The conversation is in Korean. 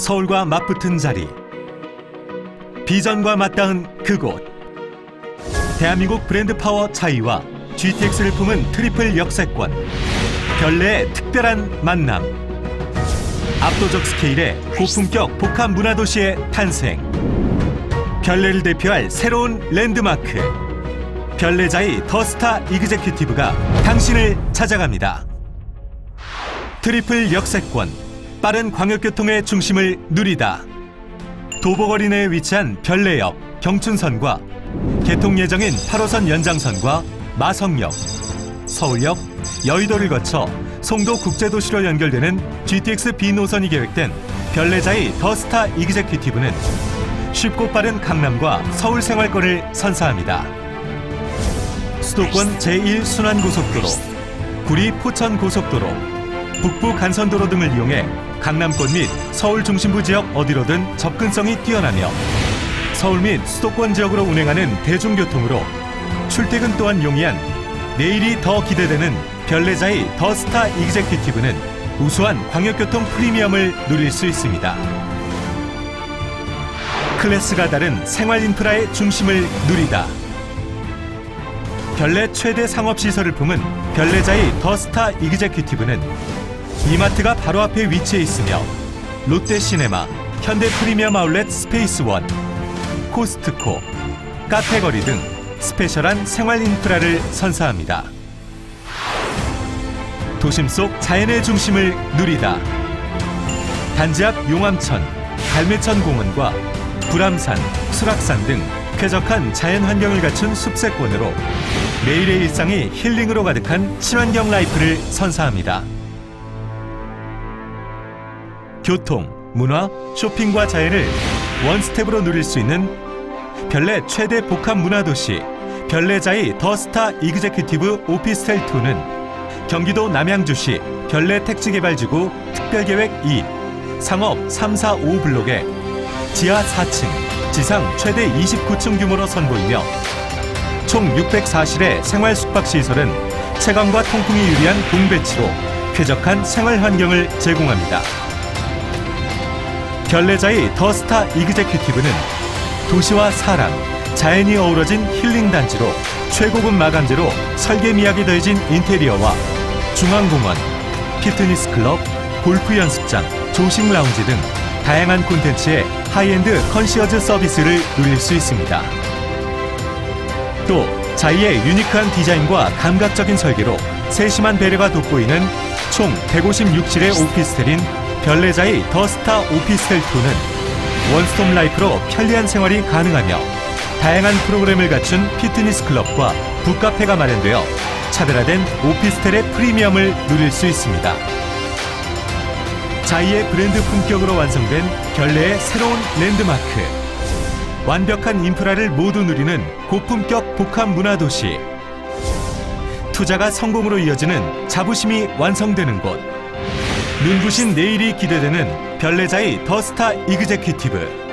서울과 맞붙은 자리. 비전과 맞닿은 그곳. 대한민국 브랜드 파워 차이와 GTX를 품은 트리플 역세권. 별내의 특별한 만남. 압도적 스케일의 고품격 복합 문화도시의 탄생. 별내를 대표할 새로운 랜드마크. 별내자이 더스타 이그제큐티브가 당신을 찾아갑니다. 트리플 역세권, 빠른 광역교통의 중심을 누리다. 도보거리 내에 위치한 별내역, 경춘선과 개통 예정인 8호선 연장선과 마성역, 서울역, 여의도를 거쳐 송도 국제도시로 연결되는 GTX B 노선이 계획된 별내자이 더스타 이그제큐티브는 쉽고 빠른 강남과 서울 생활권을 선사합니다. 수도권 제1순환고속도로, 구리 포천 고속도로, 북부 간선도로 등을 이용해 강남권 및 서울 중심부 지역 어디로든 접근성이 뛰어나며 서울 및 수도권 지역으로 운행하는 대중교통으로 출퇴근 또한 용이한 내일이 더 기대되는 별내자의 더 스타 이그제큐티브는 우수한 광역교통 프리미엄을 누릴 수 있습니다. 클래스가 다른 생활 인프라의 중심을 누리다. 별내 최대 상업시설을 품은 별내자의 더 스타 이그제큐티브는 이마트가 바로 앞에 위치해 있으며 롯데시네마, 현대 프리미엄 아울렛 스페이스원, 코스트코, 카페거리 등 스페셜한 생활 인프라를 선사합니다. 도심 속 자연의 중심을 누리다. 단지 앞 용암천, 갈매천 공원과 불암산, 수락산 등 쾌적한 자연 환경을 갖춘 숲세권으로 매일의 일상이 힐링으로 가득한 친환경 라이프를 선사합니다. 교통, 문화, 쇼핑과 자연을 원스텝으로 누릴 수 있는 별내 최대 복합 문화 도시 별내자이 더스타 이그제큐티브 오피스텔 2는 경기도 남양주시 별내 택지개발지구 특별계획 2 상업 3, 4, 5 블록에 지하 4층, 지상 최대 29층 규모로 선보이며 총 604실의 생활 숙박 시설은 체감과 통풍이 유리한 동배치로 쾌적한 생활 환경을 제공합니다. 별내자의 더 스타 이그제큐티브는 도시와 사람, 자연이 어우러진 힐링 단지로 최고급 마감재로 설계 미학이 더해진 인테리어와 중앙공원, 피트니스 클럽, 골프 연습장, 조식 라운지 등 다양한 콘텐츠의 하이엔드 컨시어즈 서비스를 누릴 수 있습니다. 또 자이의 유니크한 디자인과 감각적인 설계로 세심한 배려가 돋보이는 총 156실의 오피스텔인 별내자의 더스타 오피스텔 2는 원스톱 라이프로 편리한 생활이 가능하며 다양한 프로그램을 갖춘 피트니스 클럽과 북카페가 마련되어 차별화된 오피스텔의 프리미엄을 누릴 수 있습니다. 자이의 브랜드 품격으로 완성된 별내의 새로운 랜드마크. 완벽한 인프라를 모두 누리는 고품격 복합 문화 도시. 투자가 성공으로 이어지는 자부심이 완성되는 곳. 눈부신 내일이 기대되는 별내자의 더스타 이그제큐티브.